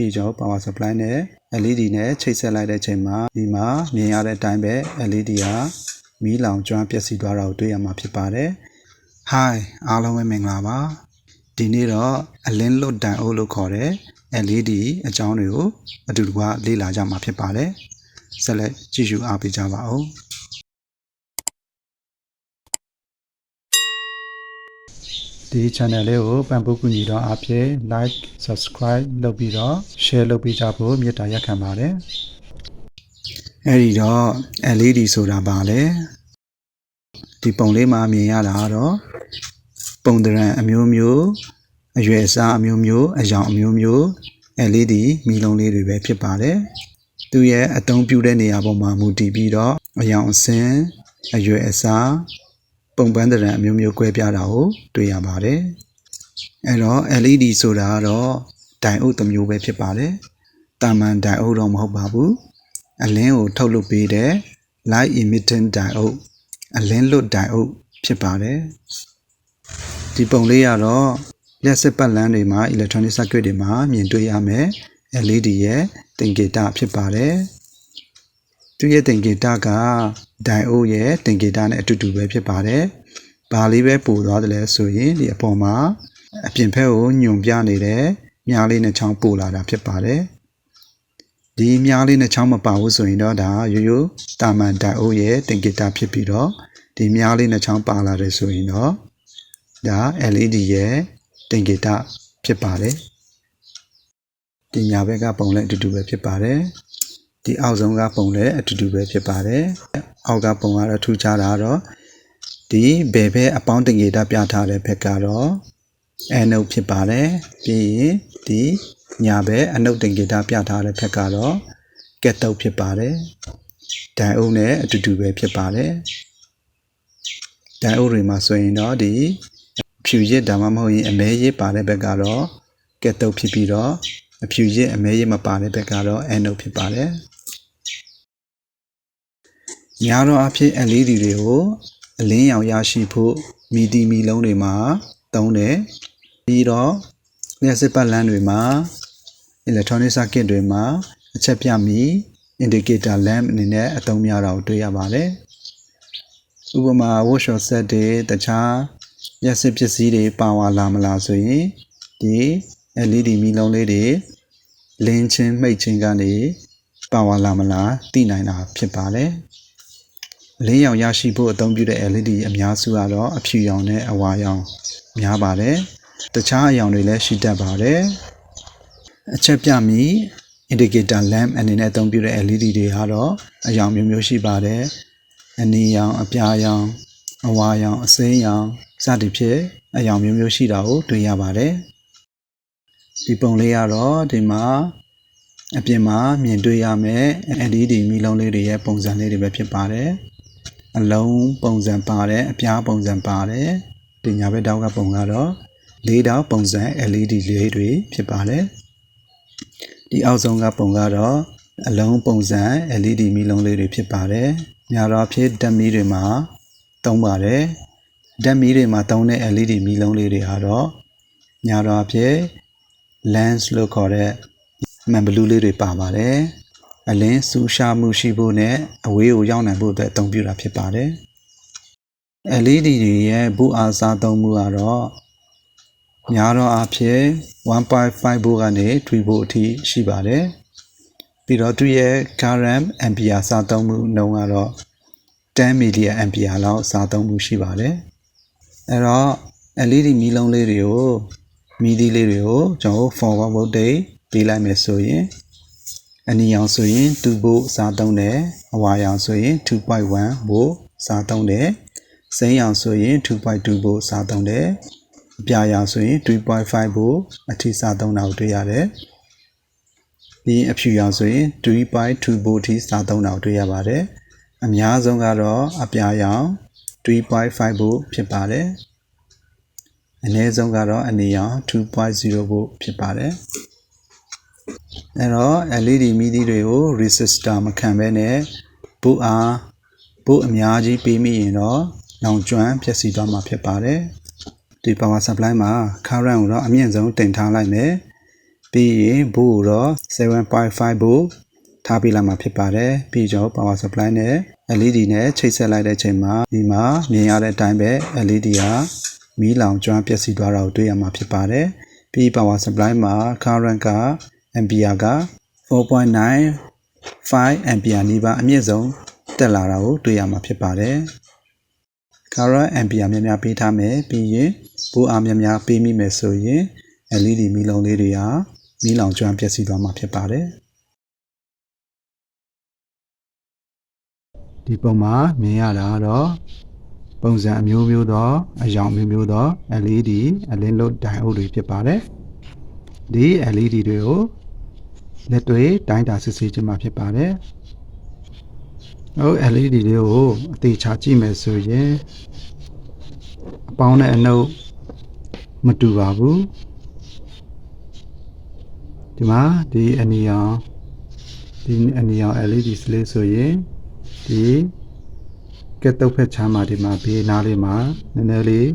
ပြီးတော့ power supply နဲ့ LED နဲ့ချိတ်ဆက်လိုက်တဲ့ချိန်မှာဒီမှာမြင်ရတဲ့အတိုင်းပဲ LED ကမီးလောင်ကျွမ်းပျက်စီးသွားတာကိုတွေ့ရမှာဖြစ်ပါတယ် Hi အားလုံးပဲမင်္ဂလာပါဒီနေ့တော့အလင်းလွတ်တန်အိုးလို့ခေါ်တဲ့ LED အကြောင်းတွေကိုအတူတူကလေ့လာကြမှာဖြစ်ပါတယ်ဆက်လက်ကြည့်ရှုအားပေးကြပါဦး ဒီ channel လေးကိုပံ့ပိုးကူညီတော့အဖြစ် like subscribe လုပ်ပြီးတော့ share လုပ်ပေးကြဖို့မေတ္တာရက်ခံပါတယ်အဲ့ဒီတော့ LED ဆိုတာပါလေဒီပုံလေးမှာမြင်ရတာကတော့ပုံသဏ္ဍာန်အမျိုးမျိုးအရွယ်အစားအမျိုးမျိုးအရောင်အမျိုးမျိုး LED မီလုံးလေးတွေပဲဖြစ်ပါတယ်သူရဲ့အသုံးပြုတဲ့နေရာပေါ်မှာမူတည်ပြီးတော့အရောင်အဆင်းအရွယ်အစား ပုံပန်းသဏ္ဍာန်အမျိုးမျိုးကွဲပြားတာကိုတွေ့ရပါတယ်အဲ့တော့ LED ဆိုတာကတော့ဒိုင်အုပ်တစ်မျိုးပဲဖြစ်ပါတယ်တာမန်ဒိုင်အုပ်တော့မဟုတ်ပါဘူးအလင်းကိုထုတ်လွှတ်ပေးတဲ့ light emitting diode အလင်းလွတ်ဒိုင်အုပ်ဖြစ်ပါတယ်ဒီပုံလေးကတော့လျှက်စစ်ပတ်လမ်းတွေမှာ electronic circuit တွေမှာမြင်တွေ့ရမယ် LED ရဲ့သင်္ကေတဖြစ်ပါတယ်သူရဲ့သင်္ကေတကဒိုင်အိုရဲ့သင်္ကေတနဲ့အတူတူပဲဖြစ်ပါတယ် ဘာလေးပဲပို့သွားတယ်လဲဆိုရင်ဒီအပေါ်မှာအပြင်ဘက်ကိုညွန်ပြနေတဲ့မြားလေးနဲ့ချောင်းပို့လာတာဖြစ်ပါတယ်ဒီမြားလေးနဲ့ချောင်းမပါဘူးဆိုရင်တော့ဒါရိုးရိုးတာမန်ဒိုင်အိုရဲ့သင်္ကေတဖြစ်ပြီးတော့ဒီမြားလေးနဲ့ချောင်းပါလာတယ်ဆိုရင်တော့ဒါ LED ရဲ့သင်္ကေတဖြစ်ပါတယ်ဒီညာဘက်ကပုံလည်းအတူတူပဲဖြစ်ပါတယ်ဒီအောက်ဆုံးကပုံလည်းအတူတူပဲဖြစ်ပါတယ်အောက်ကပုံကတော့ထူးခြားတာကတော့ ဒီဘယ်ဘက်အပေါင်းသင်္ကေတပြထားတဲ့ဘက်ကတော့အနုပ်ဖြစ်ပါတယ်ပြီးရင်ဒီညာဘက်အနုပ်သင်္ကေတပြထားတဲ့ဘက်ကတော့ကက်တုပ်ဖြစ်ပါတယ်ဒိုင်အုပ်နဲ့အတူတူပဲဖြစ်ပါတယ်ဒိုင်အုပ်တွေမှာဆိုရင်တော့ဒီဖြူရစ်ဒါမှမဟုတ်ရင်အမဲရစ်ပါတဲ့ဘက်ကတော့ကက်တုပ်ဖြစ်ပြီးတော့အဖြူရစ်အမဲရစ်မပါတဲ့ဘက်ကတော့အနုပ်ဖြစ်ပါတယ်များသောအားဖြင့် LED တွေကို အလင်းရောင်ရရှိဖို့မီဒီမီလုံးတွေမှာသုံးတယ်ပြီးတော့လျှက်စစ်ပတ်လမ်းတွေမှာ electronic circuit တွေမှာအချက်ပြမီ indicator lamp အနေနဲ့အသုံးများတာကိုတွေ့ရပါတယ်ဥပမာ workshop set တွေတခြားရက်စစ်ပစ္စည်းတွေပါဝါလာမလားဆိုရင်ဒီ LED မီလုံးလေးတွေလင်းချင်းမှိတ်ချင်းကနေပါဝါလာမလားသိနိုင်တာဖြစ်ပါတယ် လင်းရောင်ရရှိဖို့အသုံးပြုတဲ့ LED အများစုကတော့အဖြူရောင်နဲ့အဝါရောင်များပါတယ်တခြားအရောင်တွေလည်းရှိတတ်ပါတယ်အချက်ပြမီ indicator lamp အနေနဲ့အသုံးပြုတဲ့ LED တွေကတော့အရောင်မျိုးမျိုးရှိပါတယ်အနီရောင်အပြာရောင်အဝါရောင်အစိမ်းရောင်စသည်ဖြင့်အရောင်မျိုးမျိုးရှိတာကိုတွေ့ရပါတယ်ဒီပုံလေးကတော့ဒီမှာအပြင်မှာမြင်တွေ့ရမယ် LED မီးလုံးလေးတွေရဲ့ပုံစံလေးတွေပဲဖြစ်ပါတယ် အလုံးပုံစံပါတယ်အပြားပုံစံပါတယ်ဒီညာဘက်တောက်ကပုံကတော့လေးတောက်ပုံစံ LED လေးတွေဖြစ်ပါတယ်ဒီအောက်ဆုံးကပုံကတော့အလုံးပုံစံ LED မီးလုံးလေးတွေဖြစ်ပါတယ်ညာတော့ဖြစ်ဓာတ်မီးတွေမှာသုံးပါတယ်ဓာတ်မီးတွေမှာသုံးတဲ့ LED မီးလုံးလေးတွေကတော့ညာတော့ဖြစ် lens လို့ခေါ်တဲ့မှန်ဘလူးလေးတွေပါပါတယ် အလင်းစူးရှားမှုရှိဖို့နဲ့အဝေးကိုရောက်နိုင်ဖို့အတွက်အသုံးပြုတာဖြစ်ပါတယ် LED တွေရဲ့ဘူအားစားသုံးမှုကတော့များသောအားဖြင့်1.5 volt ကနေ3 volt အထိရှိပါတယ်ပြီးတော့သူရဲ့ current ampere စားသုံးမှုနှုန်းကတော့10 million ampere လောက်စားသုံးမှုရှိပါတယ်အဲ့တော့ LED မီးလုံးလေးတွေကိုမီးသီးလေးတွေကိုကျွန်တော် forward voltage ပေးလိုက်မယ်ဆိုရင် အနီရောင်ဆိုရင်2 volt စားသုံးတယ်အဝါရောင်ဆိုရင်2.1 volt စားသုံးတယ်စိမ်းရောင်ဆိုရင်2.2 volt စားသုံးတယ်အပြာရောင်ဆိုရင်3.5 volt အထိစားသုံးတာကိုတွေ့ရတယ်ပြီးအဖြူရောင်ဆိုရင်3.2 volt အထိစားသုံးတာကိုတွေ့ရပါတယ်အများဆုံးကတော့အပြာရောင်3.5 volt ဖြစ်ပါတယ်အနည်းဆုံးကတော့အနေရောင်2.0 volt ဖြစ်ပါတယ် အဲ့တော့ LED မီးသီးတွေကို resistor မခံဘဲနဲ့ဘုအားဘုအများကြီးပေးမိရင်တော့လောင်ကျွမ်းဖြစ်စီသွားမှာဖြစ်ပါတယ်ဒီ power supply မှာ current ကိုတော့အမြင့်ဆုံးတင်ထားလိုက်မယ်ပြီးရင်ဘို့ကိုတော့7.5ဘို့ထားပေးလိုက်မှာဖြစ်ပါတယ်ပြီးတော့ power supply နဲ့ LED နဲ့ချိတ်ဆက်လိုက်တဲ့အချိန်မှာဒီမှာမြင်ရတဲ့အတိုင်းပဲ LED ကမီးလောင်ကျွမ်းပျက်စီးသွားတာကိုတွေ့ရမှာဖြစ်ပါတယ်ပြီး power supply မှာ current က ampere က4.95 ampere နီးပါးအမြင့်ဆုံးတက်လာတာကိုတွေ့ရမှာဖြစ်ပါတယ် current ampere များများပေးထားမယ်ပြီးရင်ပိုအားများများပေးမိမယ်ဆိုရင် LED မီးလုံးလေးတွေဟာမီးလောင်ကျွမ်းပျက်စီးသွားမှာဖြစ်ပါတယ်ဒီပုံမှာမြင်ရတာကတော့ပုံစံအမျိုးမျိုးသောအယောင်မျိုးမျိုးသော LED အလင်းလို့ဒိုင်အိုတွေဖြစ်ပါတယ်ဒီ LED တွေကို လက်တွေတိုင်းတာစစ်ဆေးခြင်းမှာဖြစ်ပါတယ်ဟို LED တွေကိုအသေးချာကြည့်မယ်ဆိုရင်အပေါင်းနဲ့အနှုတ်မတူပါဘူးဒီမှာဒီအနီရောင်ဒီအနီရောင် LED စလေးဆိုရင်ဒီကက်တုတ်ဖက်ချမ်းမှာဒီမှာဘေးနားလေးမှာနည်းနည်းလေး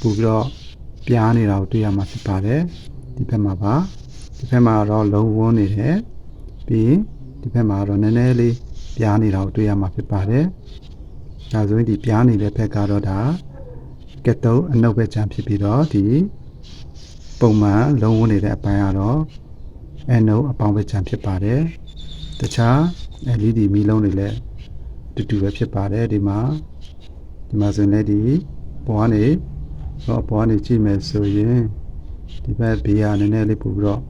ပူပြီးတော့ပြားနေတာကိုတွေ့ရမှာဖြစ်ပါတယ်ဒီဘက်မှာပါ ဒီဘက်မှာတော့လုံးဝန်းနေတယ်ပြီးဒီဘက်မှာတော့နည်းနည်းလေးပြားနေတာကိုတွေ့ရမှာဖြစ်ပါတယ်ဒါဆိုရင်ဒီပြားနေတဲ့ဘက်ကတော့ဒါကက်တုတ်အနှုတ်ဘက်ချမ်းဖြစ်ပြီးတော့ဒီပုံမှန်လုံးဝန်းနေတဲ့အပိုင်းကတော့အနုပ်အပေါင်းပဲချမ်းဖြစ်ပါတယ်တခြား LED မီးလုံးတွေလည်းအတူတူပဲဖြစ်ပါတယ်ဒီမှာဒီမှာဆိုရင်လည်းဒီပေါ်ကနေတော့ပေါ်ကနေကြည့်မယ်ဆိုရင်ဒီဘက်ဘေးကနည်းနည်းလေးပို့ပြီးတော့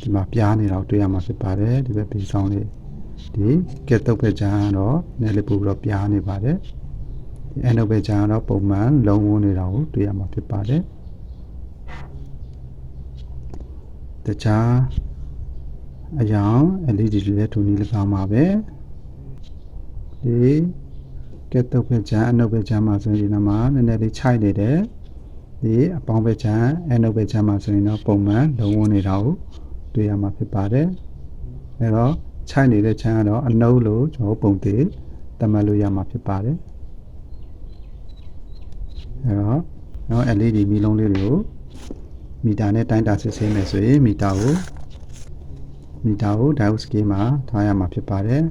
ဒီမှာပြားနေတာကိုတွေ့ရမှာဖြစ်ပါတယ်ဒီဘက်ဘေးဆောင်လေးဒီကက်တုတ်ဘက်ချမ်းကတော့နည်းနည်းလေးပို့ပြီးတော့ပြားနေပါတယ်ဒီအနုပ်ဘက်ချမ်းကတော့ပုံမှန်လုံးဝန်းနေတာကိုတွေ့ရမှာဖြစ်ပါတယ်တခြားအယောင် LED တွေလည်းထိုနည်း၎င်းပါပဲဒီကက်တုတ်ဘက်ချမ်းအနုပ်ဘက်ချမ်းမှာဆိုရင်ဒီမှာနည်းနည်းလေးခြိုက်နေတယ်ဒီအပေါင်းဘက်ချမ်းအနုပ်ဘက်ချမ်းမှာဆိုရင်တော့ပုံမှန်လုံးဝနေတာကို တွေ့ရမှာဖြစ်ပါတယ်အဲတော့ခြိုက်နေတဲ့ချမ်းကတော့အနုပ်လို့ကျွန်တော်ပုံသေးတတ်မှတ်လို့ရမှာဖြစ်ပါတယ်အဲတော့နော် LED မီးလုံးလေးတွေကိုမီတာနဲ့တိုင်းတာစစ်ဆေးမယ်ဆိုရင်မီတာကိုမီတာကို diode scale မှာထားရမှာဖြစ်ပါတယ်။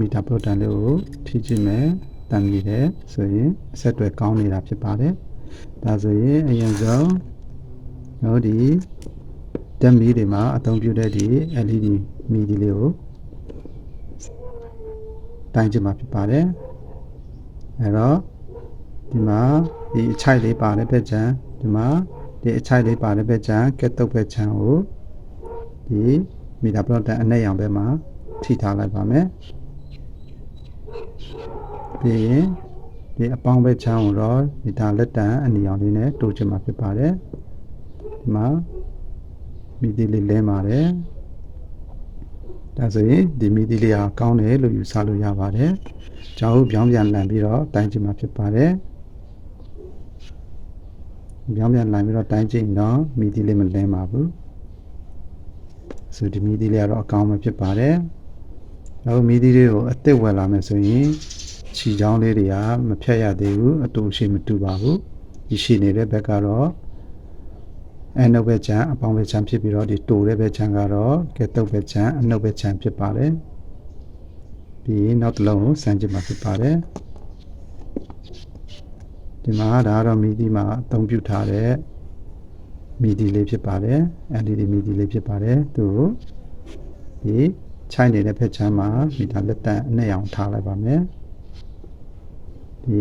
မီတာပရိုတန်လေးကိုထိကြည့်မယ်တန်ကြီးတယ်ဆိုရင်အဆက်တွေကောင်းနေတာဖြစ်ပါတယ်။ဒါဆိုရင်အရင်ဆုံး တို့ဒီဓာတ်မီးတွေမှာအသုံးပြုတဲ့ဒီ LED မီးဒီလေးကိုတိုင်းကြည့်မှာဖြစ်ပါတယ်။အဲတော့ဒီမှာဒီအချိုက်လေးပါတဲ့ဘက်ချမ်းဒီမှာဒီအချိုက်လေးပါတဲ့ဘက်ချမ်းကက်တုတ်ဘက်ချမ်းကိုဒီမီတာပလော့တန်အနက်ရောင်ဘက်မှာထိထားလိုက်ပါမယ်ပြီးရင်ဒီအပေါင်းဘက်ချမ်းကိုတော့မီတာလက်တန်အနီရောင်လေးနဲ့တိုးချင်မှာဖြစ်ပါတယ် ဒီမှာမီဒီလေးလဲပါတယ်ဒါဆိုရင်ဒီမီဒီလေးဟာကောင်းတယ်လို့ယူဆလို့ရပါတယ်။ကြောက်ပြောင်းပြန်လန်ပြီးတော့တိုင်းချင်မှာဖြစ်ပါတယ်။ပြောင်းပြန်လာပြီးတော့တိုင်းကျိန်တော့မီဒီလေးမလဲပါဘူးဆိုဒီမီဒီလေးကတော့အကောင်းမဖြစ်ပါတယ်နောက်မီဒီလေးကိုအစ်စ်ဝယ်လာမယ်ဆိုရင်ခြီချောင်းလေးတွေကမဖြတ်ရသေးဘူးအတူရှိမတူပါဘူးဒီရှိနေတဲ့ဘက်ကတော့ အနှုတ်ဘက်ချမ်းအပေါင်းဘက်ချမ်းဖြစ်ပြီးတော့ဒီတူတဲ့ဘက်ချမ်းကတော့ကဲတုတ်ဘက်ချမ်းအနှုတ်ဘက်ချမ်းဖြစ်ပါတယ်ပြီးနောက်တစ်လုံးကိုစမ်းကြည့်မှာဖြစ်ပါတယ်ဒီမှာဒါကတော့မီဒီမှာအသုံးပြုထားတဲ့မီဒီလေးဖြစ်ပါတယ် LED မီဒီလေးဖြစ်ပါတယ်သူဒီချိုင်းနေတဲ့ဖက်ချမ်းမှာမီတာလက်တန်အနဲ့အောင်ထားလိုက်ပါမယ်ဒီ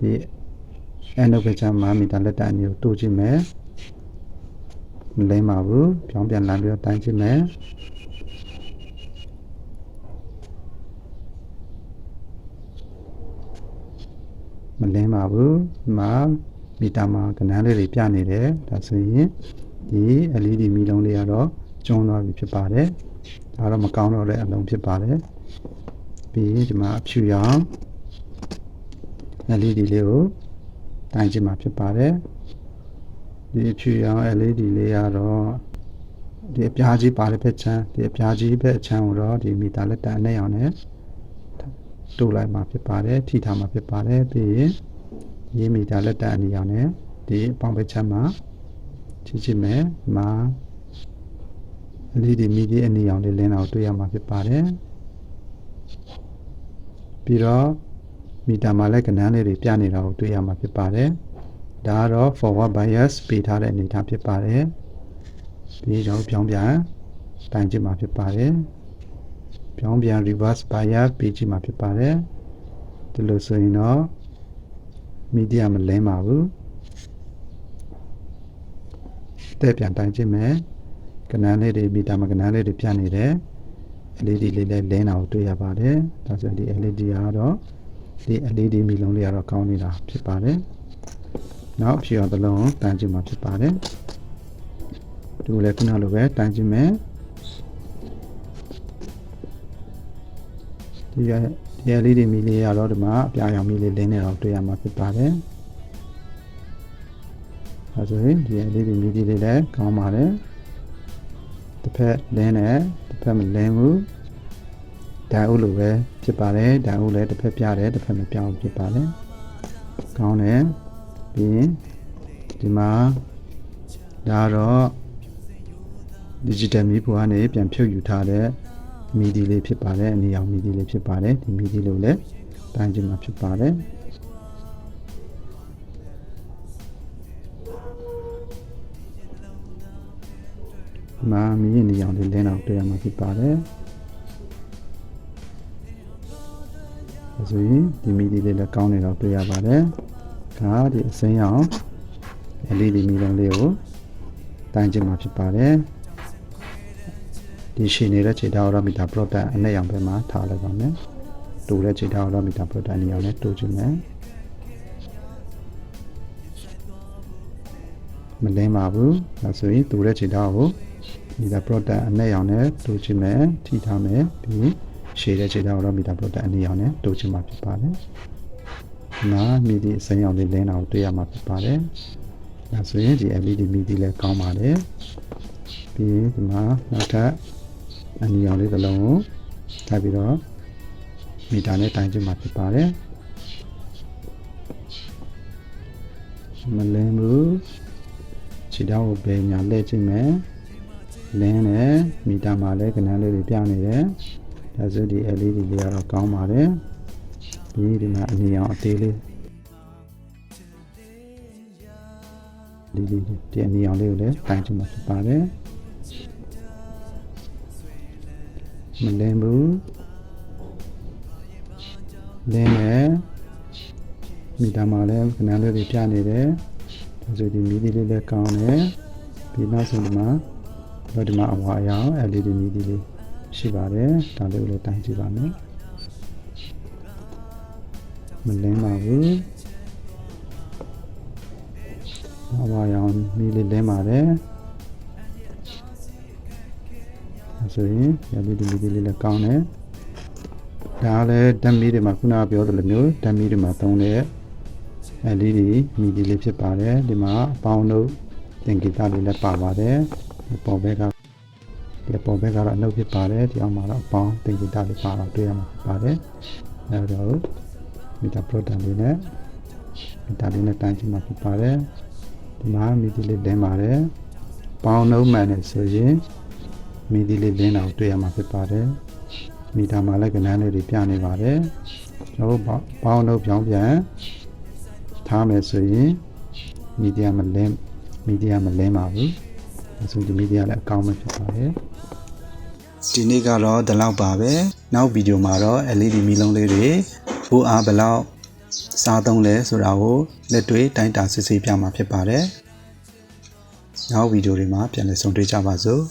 ဒီ အနောက်ဖက်ချမ်းမှာမီတာလက်တန်အနည်းကိုတိုးကြည့်မယ်မလိမ့်ပါဘူးပြောင်းပြန်လမ်းပြီးတော့တိုင်းကြည့်မယ်မလင်းပါဘူးဒီမှာမီတာမှာကဏ္ဍလေးတွေပြနေတယ်ဒါဆိုရင်ဒီ LED မီလုံးလေးကတော့ကျုံးသွားပြီဖြစ်ပါတယ်ဒါတော့မကောင်းတော့တဲ့အလုံးဖြစ်ပါတယ်ပြီးဒီမှာအဖြူရောင် LED လေးကို တိုင်းကြည့်မှာဖြစ်ပါတယ်ဒီအဖြူရောင် LED လေးကတော့ဒီအပြားကြီးပါတဲ့ဘက်ချမ်းဒီအပြားကြီးဘက်ချမ်းကိုတော့ဒီမီတာလက်တန်အနဲ့ရောင်နဲ့တိုးလိုက်မှာဖြစ်ပါတယ်ထိထားမှာဖြစ်ပါတယ်ပြီးရင်ရေးမီတာလက်တန်အနီရောင်နဲ့ဒီအပေါင်းပဲချက်မှာချစ်ချစ်မယ်ဒီမှာအလေးဒီမီဒီအနီအောင်လေးလင်းအောင်တွေ့ရမှာဖြစ်ပါတယ်ပြီးတော့ မီတာမှာလည်းကဏ္ဍလေးတွေပြနေတာကိုတွေ့ရမှာဖြစ်ပါတယ်ဒါကတော့ forward bias ပေးထားတဲ့အနေအထားဖြစ်ပါတယ်ပြီးတော့ပြောင်းပြန်တိုင်ကြည့်မှာဖြစ်ပါတယ်ပြောင်းပြန် reverse bias ပေးကြည့်မှာဖြစ်ပါတယ်ဒီလိုဆိုရင်တော့ media မလင်းပါဘူးတဲ့ပြန်တိုင်းကြည့်မယ်ကနန်းလေးတွေ meter မှာကနန်းလေးတွေပြနေတယ် LED လေးလည်းလင်းတာကိုတွေ့ရပါတယ်ဒါဆိုရင်ဒီ LED ကတော့ ဒီ LED မီလုံးလေးကတော့ကောင်းနေတာဖြစ်ပါတယ်နောက်ဖြူအောင်တစ်လုံးတန်းကြည့်မှာဖြစ်ပါတယ်ဒီလည်းခုနလိုပဲတန်းကြည့်မယ်ဒီကဒီ LED မီလေးကတော့ဒီမှာအပြာရောင်မီလေးလင်းနေတာကိုတွေ့ရမှာဖြစ်ပါတယ်အဲဆိုရင်ဒီ LED မီလေးလေးလည်းကောင်းပါတယ်တစ်ဖက်လင်းတယ်တစ်ဖက်မလင်းဘူး ဓာတ်ဥလိုပဲဖြစ်ပါတယ်ဓာတ်ဥလည်းတစ်ဖက်ပြတယ်တစ်ဖက်မပြောင်းဖြစ်ပါတယ်ကောင်းတယ်ပြီးရင်ဒီမှာဒါတော့ digital မီးပုံကနေပြန်ဖြုတ်ယူထားတဲ့မီဒီလေးဖြစ်ပါတယ်အနီရောင်မီဒီလေးဖြစ်ပါတယ်ဒီမီဒီလို့လည်းတိုင်းကြည့်မှာဖြစ်ပါတယ်မာမီးနေရောင်လေးလင်းအောင်တွေ့ရမှာဖြစ်ပါတယ် ဒါဆိုရင်ဒီမီဒီလေးလည်းကောင်းနေတော့တွေ့ရပါတယ်ဒါဒီအစိမ်းရောင် LED မီလုံးလေးကိုတိုင်းကြည့်မှာဖြစ်ပါတယ်ဒီရှိနေတဲ့ခြေထောက်ရောမီတာ product အနဲ့ရောင်ဘက်မှာထားလိုက်ပါမယ်တူတဲ့ခြေထောက်ရောမီတာ product အနဲ့ရောင်နဲ့တူကြည့်မယ်မလင်းပါဘူးဒါဆိုရင်တူတဲ့ခြေထောက်ကိုမီတာ product အနဲ့ရောင်နဲ့တူကြည့်မယ်ထိထားမယ်ပြီး ရှည်တဲ့ခြေထောက်ရောမီတာ product အနဲ့ရောင်နဲ့တူကြည့်မှာဖြစ်ပါတယ်နာမီဒီအစိမ်းရောင်လေးလင်းတာကိုတွေ့ရမှာဖြစ်ပါတယ်ဒါဆိုရင်ဒီ LED မီဒီလည်းကောင်းပါတယ်ပြီးဒီမှာနောက်ထပ်အနီရောင်လေးတစ်လုံးကိုထပ်ပြီးတော့မီတာနဲ့တိုင်းကြည့်မှာဖြစ်ပါတယ်မလင်းဘူးခြေထောက်ကိုပဲညာလှည့်ကြည့်မယ်လင်းတယ်မီတာမှာလည်းကနန်းလေးတွေပြနေတယ် ဒါဆိုဒီ LED လေးကတော့ကောင်းပါတယ်ပြီးဒီမှာအနီရောင်အသေးလေးဒီဒီဒီအနီရောင်လေးကိုလည်းတိုင်းကြည့်မှာဖြစ်ပါတယ်မလင်းဘူးလင်းတယ်မိသားမှာလည်းခဏလေးတွေပြနေတယ်ဒါဆိုဒီမီဒီလေးလည်းကောင်းတယ်ပြီးနောက်ဆုံးဒီမှာတော့ဒီမှာအဝါအရောင် LED မီဒီလေး ရှိပါတယ်ဒါလေးကိုလည်းတိုင်းကြည့်ပါမယ်မလင်းပါဘူးအဝါရောင်မီလေးလင်းပါတယ်ဆိုရင်ရလီဒီမီဒီလေးလည်းကောင်းတယ်ဒါလည်းဓာတ်မီတွေမှာခုနကပြောသလိုမျိုးဓာတ်မီတွေမှာသုံးတဲ့အဲလေးဒီမီဒီလေးဖြစ်ပါတယ်ဒီမှာအပေါင်းတို့သင်္ကေတလေးလည်းပါပါတယ်ပေါ်ဘက်က ဒီပေါ်ဘက်ကတော့အနှုတ်ဖြစ်ပါတယ်ဒီအောင်မှာတော့အပေါင်းသင်္ကေတလေးပါတော့တွေ့ရမှာဖြစ်ပါတယ်အဲတော့မီတာပရိုတန်လေးနဲ့မီတာလေးနဲ့တိုင်းချင်မှာဖြစ်ပါတယ်ဒီမှာမီဒီလေးလင်းပါတယ်ပေါင်းနှုတ်မှန်နေဆိုရင်မီဒီလေးလင်းတာကိုတွေ့ရမှာဖြစ်ပါတယ်မီတာမှာလည်းကဏ္ဍလေးတွေပြနေပါတယ်ကျွန်တော်ဘောင်းတို့ပြောင်းပြန်ထားမယ်ဆိုရင်မီဒီယာမလင်းမီဒီယာမလင်းပါဘူးအဆိုဒီမီဒီယာလည်းအကောင်းပဲဖြစ်ပါတယ် ဒီနေ့ကတော့ဒီလောက်ပါပဲနောက်ဗီဒီယိုမှာတော့ LED မီလုံးလေးတွေဘူးအားဘယ်လောက်စားသုံးလဲဆိုတာကိုလက်တွေ့တိုင်းတာစစ်ဆေးပြမှာဖြစ်ပါတယ်နောက်ဗီဒီယိုတွေမှာပြန်လည်ဆုံတွေ့ကြပါစို့